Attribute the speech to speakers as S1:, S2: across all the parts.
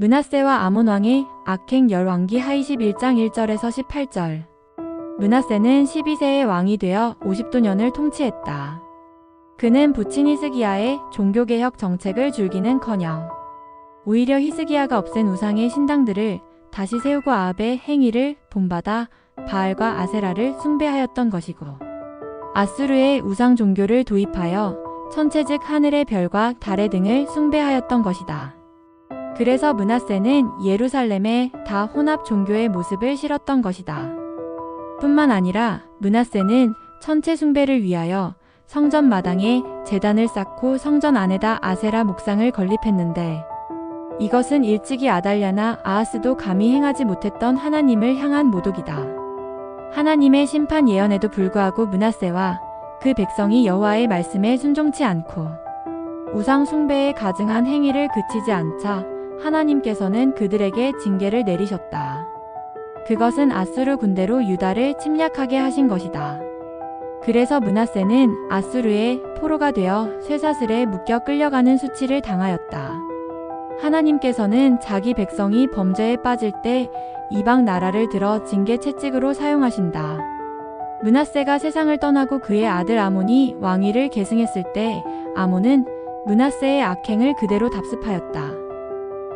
S1: 문하세와 아몬 왕의 악행 열왕기 하이십 1장 1절에서 18절. 문하세는 12세의 왕이 되어 50도년을 통치했다. 그는 부친 히스기야의 종교개혁 정책을 줄기는커녕 오히려 히스기야가 없앤 우상의 신당들을 다시 세우고 아합의 행위를 본받아 바알과 아세라를 숭배하였던 것이고 아수르의 우상 종교를 도입하여 천체 즉 하늘의 별과 달의 등을 숭배하였던 것이다. 그래서 문하세는 예루살렘에 다 혼합 종교의 모습을 실었던 것이다. 뿐만 아니라 문하세는 천체 숭배를 위하여 성전 마당에 재단을 쌓고 성전 안에다 아세라 목상을 건립했는데 이것은 일찍이 아달랴나 아하스도 감히 행하지 못했던 하나님을 향한 모독이다. 하나님의 심판 예언에도 불구하고 문하세와 그 백성이 여호와의 말씀에 순종치 않고 우상 숭배에 가증한 행위를 그치지 않자 하나님께서는 그들에게 징계를 내리셨다. 그것은 아수르 군대로 유다를 침략하게 하신 것이다. 그래서 문하세는 아수르의 포로가 되어 쇠사슬에 묶여 끌려가는 수치를 당하였다. 하나님께서는 자기 백성이 범죄에 빠질 때 이방 나라를 들어 징계 채찍으로 사용하신다. 문하세가 세상을 떠나고 그의 아들 아몬이 왕위를 계승했을 때 아몬은 문하세의 악행을 그대로 답습하였다.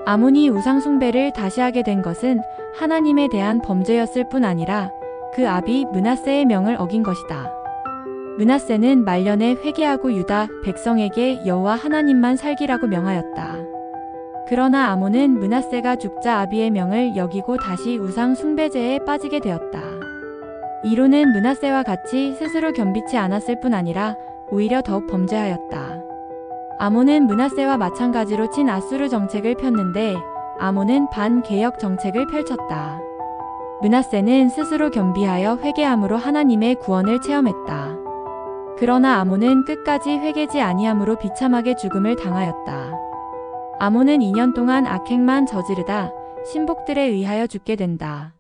S1: 아몬이 우상숭배를 다시 하게 된 것은 하나님에 대한 범죄였을 뿐 아니라 그 아비 문하세의 명을 어긴 것이다. 문하세는 말년에 회개하고 유다 백성에게 여호와 하나님만 살기라고 명하였다. 그러나 아몬은 문하세가 죽자 아비의 명을 여기고 다시 우상 숭배제에 빠지게 되었다. 이로는 문하세와 같이 스스로 겸비치 않았을 뿐 아니라 오히려 더욱 범죄하였다. 아몬은 문하세와 마찬가지로 친 아수르 정책을 폈는데 아몬은 반개혁 정책을 펼쳤다. 문하세는 스스로 겸비하여 회개함으로 하나님의 구원을 체험했다. 그러나 아몬은 끝까지 회개지 아니함으로 비참하게 죽음을 당하였다. 아몬은 2년 동안 악행만 저지르다 신복들에 의하여 죽게 된다.